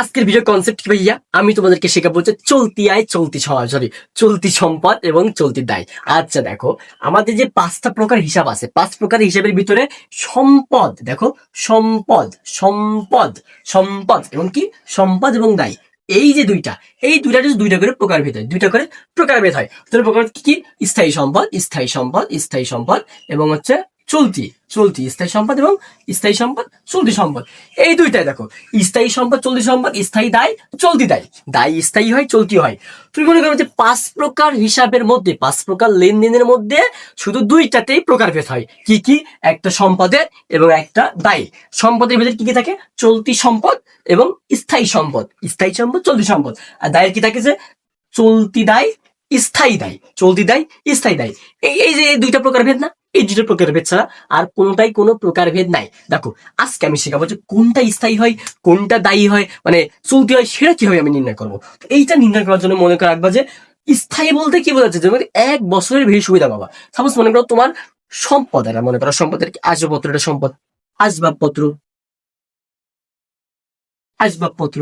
আজকের video concept কি ভাইয়া? আমি তোমাদেরকে শেখাবো যে চলতি আয়, চলতি সরি চলতি সম্পদ এবং চলতি দায়। আচ্ছা দেখো, আমাদের যে পাঁচটা প্রকার হিসাব আছে, পাঁচ প্রকার হিসাবের ভিতরে সম্পদ, দেখো, সম্পদ সম্পদ সম্পদ এবং কি? সম্পদ এবং দায়। এই যে দুইটা, এই দুইটা হচ্ছে দুইটা করে প্রকারভেদ হয়, দুইটা করে প্রকারভেদ হয়। দুটো প্রকার কি কি? স্থায়ী সম্পদ স্থায়ী সম্পদ স্থায়ী সম্পদ এবং হচ্ছে চলতি চলতি স্থায়ী সম্পদ এবং স্থায়ী সম্পদ, চলতি সম্পদ। এই দুইটাই দেখো, স্থায়ী সম্পদ, চলতি সম্পদ, স্থায়ী দায়, চলতি দায়। দায় স্থায়ী হয়, চলতি হয়। তুমি মনে করো যে পাঁচ প্রকার হিসাবের মধ্যে, পাঁচ প্রকার লেনদেনের মধ্যে শুধু দুইটাতেই প্রকারভেদ হয়। কি কি? একটা সম্পদের এবং একটা দায়। সম্পদের ভিতরে কি কি থাকে? চলতি সম্পদ এবং স্থায়ী সম্পদ। স্থায়ী সম্পদ, চলতি সম্পদ। আর দায়ের কি থাকে যে? চলতি দায়, স্থায়ী দায়। চলতি দায়, স্থায়ী দায়। এই যে দুইটা প্রকার ভেদ না? এই দুটো প্রকার ভেদ ছাড়া আর কোনটাই কোনো প্রকার ভেদ নাই। দেখো, আজকে আমি শেখাবো যে কোনটা স্থায়ী হয়, কোনটা দায়ী হয় মানে চলতি হয়, সেটা কীভাবে আমি নির্ণয় করব। এইটা নির্ণয় করার জন্য মনে করে যে স্থায়ী বলতে কি বোঝাচ্ছে? যে এক বছরের বেশি সুবিধা পাবা। সাপোজ মনে করো তোমার সম্পদ, এটা মনে করো সম্পদের আসবাবপত্র, এটা সম্পদ। আসবাবপত্র। আসবাবপত্র।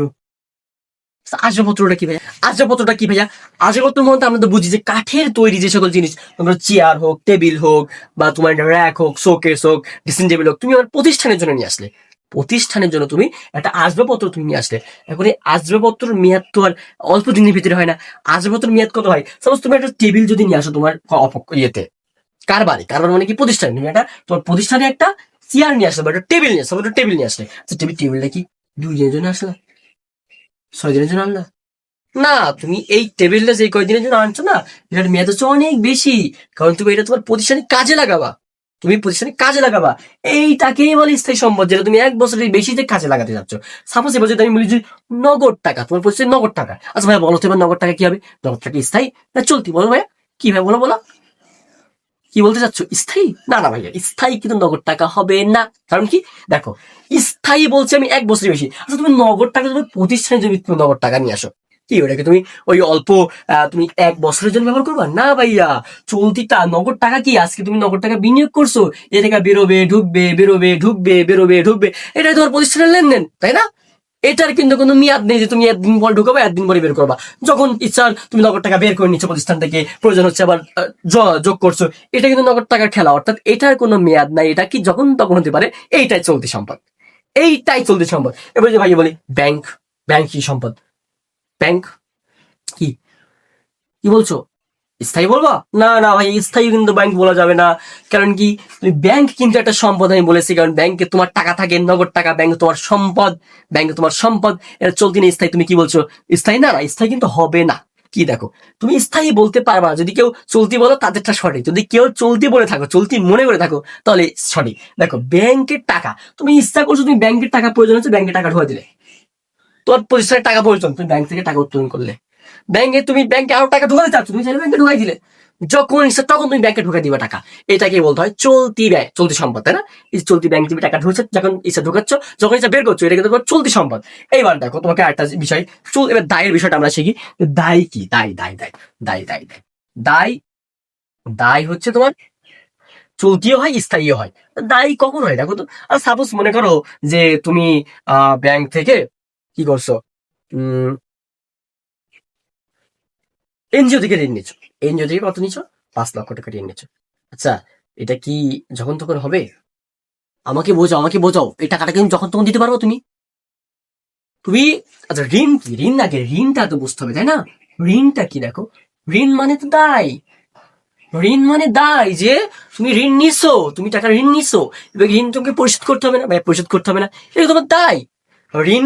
আসবাবপত্রটা কি ভাইয়া? আসবাবপত্রটা কি ভাইয়া? আসবাবপত্র মধ্যে আমরা তো বুঝি যে কাঠের তৈরি যে সকল জিনিস, তোমার চেয়ার হোক টেবিল হোক, বা তোমার র্যাক হোক শোকেস হোক ড্রেসিং টেবিল হোক, তুমি আমার প্রতিষ্ঠানের জন্য নিয়ে আসলে। প্রতিষ্ঠানের জন্য তুমি একটা আসবাবপত্র তুমি নিয়ে আসলে। এখন এই আসবাবপত্রের মেয়াদ তো আর অল্প দিনের ভিতরে হয় না। আসবাবপত্রের মেয়াদ কত হয়? সাপোজ তুমি একটা টেবিল যদি নিয়ে আসো তোমার ইয়েতে, কারবারে, কারবার মানে কি? প্রতিষ্ঠান। তুমি একটা, তোমার প্রতিষ্ঠানে একটা চেয়ার নিয়ে আসলে, বা একটা টেবিল নিয়ে আসলে টেবিল নিয়ে আসলে। টেবিল টেবিলটা কি? দুই দিনের জন্য আসলে। ছয় দিনের জন্য আনলা না, তুমি এই টেবিলটা যে কয়দিনের জন্য আনছো না, এটার মেয়াদ হচ্ছে অনেক বেশি, কারণ তুমি এটা তোমার প্রতিষ্ঠানে কাজে লাগাবা। তুমি প্রতিষ্ঠানে কাজে লাগাবা। এইটাকেই বলে স্থায়ী সম্পদ, যেটা তুমি এক বছরের বেশি বেশিতে কাজে লাগাতে যাচ্ছ। সাপোজ এবার যদি আমি বলি যে নগদ টাকা, তোমার প্রতিষ্ঠানে নগদ টাকা। আচ্ছা ভাইয়া বলো তো এবার নগদ টাকা কি হবে? নগদ টাকা স্থায়ী না চলতি? বলো ভাইয়া। কি ভাই বলো বলো। কি বলতে চাচ্ছ? স্থায়ী? না না ভাইয়া, স্থায়ী কিন্তু নগদ টাকা হবে না। কারণ কি? দেখো, স্থায়ী বলছে আমি এক বছরের বেশি। আচ্ছা তুমি নগদ টাকা তুমি প্রতিষ্ঠানের জন্য তুমি নগদ টাকা নিয়ে আসো। কি, ওটাকে তুমি ওই অল্প তুমি এক বছরের জন্য ব্যবহার করবা? না ভাইয়া চলতিটা নগদ টাকা কি আজকে তুমি নগদ টাকা বিনিয়োগ করছ? এ টাকা বেরোবে, ঢুকবে বেরোবে ঢুকবে বেরোবে, ঢুকবে। এটাই তোমার প্রতিষ্ঠানের লেনদেন, তাই না? এটার কিন্তু কোনো মেয়াদ নেই যে তুমি একদিন পর ঢুকাবে, একদিন পরে বের করবা। যখন ইচ্ছা, তুমি নগদ টাকা বের করে নিচ্ছ প্রতিষ্ঠান থেকে, প্রয়োজন হচ্ছে আবার যোগ করছ। এটা কিন্তু নগদ টাকার খেলা, অর্থাৎ এটার কোনো মেয়াদ নাই। এটা কি যখন তখন হতে পারে, এইটাই চলতি সম্পদ। এইটাই চলতি সম্পদ। এবার যে ভাই বলি, ব্যাংক ব্যাংক কি সম্পদ? ব্যাংক কি? কি বলছো? স্থায়ী বলবা? না না, ভাই, স্থায়ী কিন্তু ব্যাংক বলা যাবে না। কারণ কি, তুমি ব্যাংক কিন্তু একটা সম্পদ, আমি বলেছি, কারণ ব্যাংকে তোমার টাকা থাকে, নগদ টাকা ব্যাংকে তোমার সম্পদ ব্যাংকে তোমার সম্পদ, এটা চলতি না, স্থায়ী, তুমি কি বলছো? স্থায়ী না না, স্থায়ী কিন্তু হবে না। কি দেখো, তুমি স্থায়ী বলতে পারবা। যদি কেউ চলতি বলো, তাদেরটা সঠিক। যদি কেউ চলতি বলে থাকো, চলতি মনে করে থাকো, তাহলে সঠিক। দেখো ব্যাংকের টাকা, তুমি ইচ্ছা করছ, তুমি ব্যাংকের টাকা প্রয়োজন হচ্ছে ব্যাংকে টাকা ঢুকে দিলে। তোমার প্রতিষ্ঠানের টাকা প্রয়োজন, তুমি ব্যাংক থেকে টাকা উত্তোলন করলে। ব্যাংকে তুমি ব্যাংকে আরও টাকা ঢুকাতে চাচ্ছ, তুমি চাইলে ব্যাংকে ঢুকাই দিলে। যখন ইচ্ছা তখন তুমি ব্যাংকে ঢুকাই দিবা টাকা। এটাকে বলতে হয় চলতি ব্যয় চলতি সম্পদ, তাই না? এই চলতি ব্যাংক তুমি টাকা ঢুকছে, যখন ইচ্ছা ঢুকাচ্ছ, যখন ইচ্ছা বের করছ এটা তোমার চলতি সম্পদ। এইবার দেখো, তোমাকে একটা বিষয়, চল, এবার দায়ের বিষয়টা আমরা শিখি। দায় কি? দায় দায় দায় দায় দায় দায়। দায় দায় হচ্ছে তোমার চলতিও হয়, স্থায়ীও হয়। দায়ী কখন হয় দেখো তো? আর সাপোজ মনে করো যে তুমি ব্যাংক থেকে কি করছ? উম এনজিও থেকে ঋণ নিচ্ছ এনজিও থেকে কত নিচ্ছ পাঁচ লক্ষ টাকা ঋণ নিচ্ছ আচ্ছা এটা কি যখন তখন হবে? আমাকে বোঝাও আমাকে বোঝাও। এই টাকাটা কিন্তু যখন তখন দিতে পারব তুমি। তুমি আচ্ছা ঋণ কি? ঋণ না আগে ঋণটা তো বুঝতে হবে, তাই না? ঋণটা কি দেখো? ঋণ মানে তো দায়। ঋণ মানে দায় যে তুমি ঋণ নিছো, তুমি টাকা ঋণ নিছো। এবার ঋণ তোমাকে পরিশোধ করতে হবে না? পরিশোধ করতে হবে না। এটা তোমার দায়। ঋণ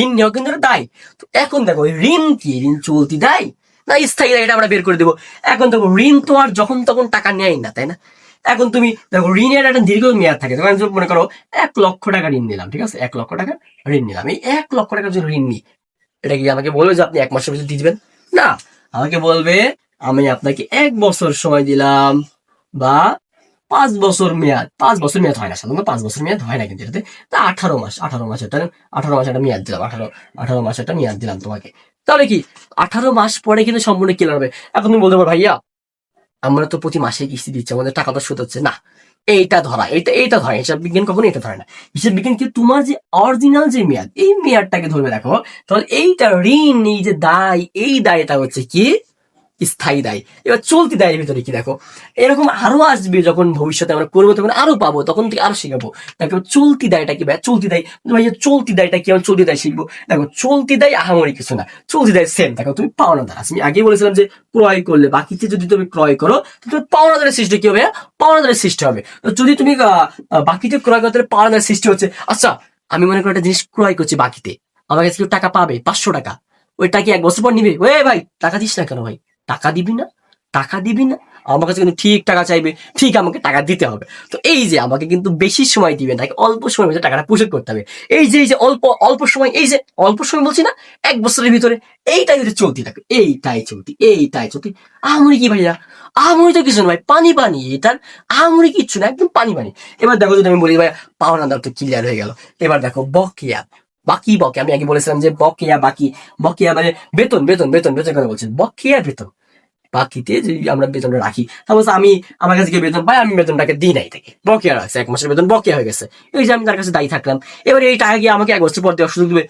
ঋণ নেওয়া কিন্তু দায়। তো এখন দেখো ঋণ কি? ঋণ চলতি দায়? না, স্থায়ী এটা আমরা বের করে দেবো। এখন দেখো, ঋণ তো আর যখন তখন টাকা নেয় না, তাই না? এখন তুমি দেখো, ঋণের একটা দীর্ঘ মেয়াদ থাকে। যদি মনে করো, এক লক্ষ টাকা ঋণ নিলাম, ঠিক আছে? এক লক্ষ টাকা ঋণ নিলাম। এই এক লক্ষ টাকার জন্য ঋণ নিই, এটা কি আমাকে বলবে যে আপনি এক মাসের ভিতরে দিবেন? না, আমাকে বলবে, আমি আপনাকে এক বছর সময় দিলাম, বা পাঁচ বছর মেয়াদ, পাঁচ বছর মেয়াদ হয় না, সাধারণত পাঁচ বছর মেয়াদ হয় না কিন্তু এটাতে। তা আঠারো মাস আঠারো মাস একটা আঠারো মাস একটা মেয়াদ দিলাম, আঠারো আঠারো মাস একটা মেয়াদ দিলাম তোমাকে। তাহলে কি? আঠারো মাস পরে কিন্তু সম্পূর্ণ ক্লিয়ার হবে। এখন তুমি বলতে পারো ভাইয়া, আমরা তো প্রতি মাসে কিস্তি দিচ্ছি, আমাদের টাকা তো শোধ হচ্ছে। না, এইটা ধরা এটা এইটা ধরে, হিসাব বিজ্ঞান কখনো এটা ধরে না। হিসাব বিজ্ঞান কি? তোমার যে অরিজিনাল যে মেয়াদ, এই মেয়াদটাকে ধরবে দেখো। তাহলে এইটা ঋণ, এই যে দায়, এই দায়টা হচ্ছে কি? স্থায়ী দায়। এবার চলতি দায়ের ভিতরে কি দেখো? এরকম আরও আসবে যখন ভবিষ্যতে আমরা করব, তখন আরও পাবো, তখন থেকে আরও শিখাবো। দেখো, চলতি দায়টা কি ভাই? চলতি দায় ভাই চলতি দায়টা কি? আমরা চলতি দায় শিখব। দেখো, চলতি দায় আহামরি কিছু না। চলতি দায় সেম দেখো, তুমি পাওনা পাওনাদার। আমি আগে বলেছিলাম যে ক্রয় করলে বাকিতে যদি তুমি ক্রয় করো তো তোমার পাওনাদারের সৃষ্টি কি হবে? পাওনা পাওনাদারের সৃষ্টি হবে। যদি তুমি বাকিতে ক্রয় করতে পাওনাদারের সৃষ্টি হচ্ছে। আচ্ছা আমি মনে করি একটা জিনিস ক্রয় করছি বাকিতে। আমার কাছে কেউ টাকা পাবে? পাঁচশো টাকা। ওই টাকা এক বছর পর নিবে? ওয়ে ভাই, টাকা দিস না কেন ভাই? টাকা দিবি না? টাকা দিবি না? আমার কাছে কিন্তু ঠিক টাকা চাইবে, ঠিক আমাকে টাকা দিতে হবে। তো এই যে আমাকে কিন্তু বেশি সময় দিবে না অল্প সময়ের মধ্যে টাকাটা পরিশোধ করতে হবে। এই যে এই যে অল্প অল্প সময়, এই যে অল্প সময় বলছি না, এক বছরের ভিতরে এইটাই হচ্ছে চলতি থাকে, এইটাই চলতি এইটাই চলতি। আমরি কি ভাইয়া? আমরি তো কিছু না ভাই, পানি পানি, এটার আমরি কিচ্ছু না, একদম পানি পানি। এবার দেখো যদি আমি বলি ভাই পাওনা দাম তো ক্লিয়ার হয়ে গেল। এবার দেখো বকেয়া। বাকি বকে, আমি আগে বলেছিলাম যে বকেয়া বাকি বকেয়া মানে বেতন বেতন বেতন বেতন কথা বলছেন বকেয়া বেতন। বাকিতে যদি আমরা বেতনটা রাখি তারপর আমি আমার কাছে বেতন পাই আমি বেতনটাকে দিই নাই থেকে বকেয়া রাখছে এক মাসের বেতন বকেয়া হয়ে গেছে। এই যে আমি তার কাছে দায়ী থাকলাম। এবার এই টাকা গিয়ে আমাকে এক বছর পর দেওয়ার সুযোগ দিবে।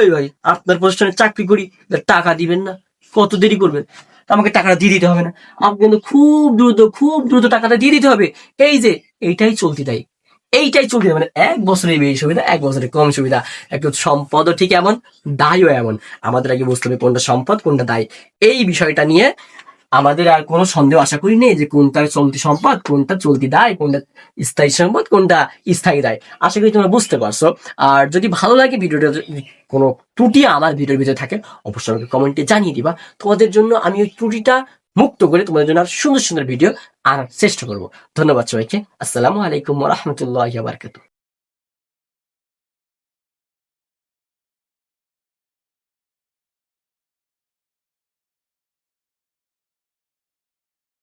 এই ভাই, আপনার প্রতিষ্ঠানে চাকরি করি টাকা দিবেন না। কত দেরি করবেন? আমাকে টাকাটা দিয়ে দিতে হবে না। আমাকে কিন্তু খুব দ্রুত খুব দ্রুত টাকাটা দিয়ে দিতে হবে। এই যে, এইটাই চলতি তাই এইটাই চলতি মানে এক বছরের বেশি সুবিধা, এক বছরের কম সুবিধা। একটু সম্পদও ঠিক এমন, দায়ও এমন। আমাদের আগে বুঝতে হবে কোনটা সম্পদ, কোনটা দায়। এই বিষয়টা নিয়ে আমাদের আর কোনো সন্দেহ আশা করি নেই যে কোনটা চলতি সম্পদ, কোনটা চলতি দায়, কোনটা স্থায়ী সম্পদ, কোনটা স্থায়ী দায়। আশা করি তোমরা বুঝতে পারছ। আর যদি ভালো লাগে ভিডিওটা কোনো ত্রুটি আমার ভিডিওর ভিতরে থাকে, অবশ্যই আমাকে কমেন্টে জানিয়ে দিবা। তোমাদের জন্য আমি ওই ত্রুটিটা মুক্ত করে তোমাদের জন্য আর সুন্দর সুন্দর ভিডিও আনার চেষ্টা করব। ধন্যবাদ সবাইকে। আসসালামু আলাইকুম রহমতুল্লাহ বারকাতু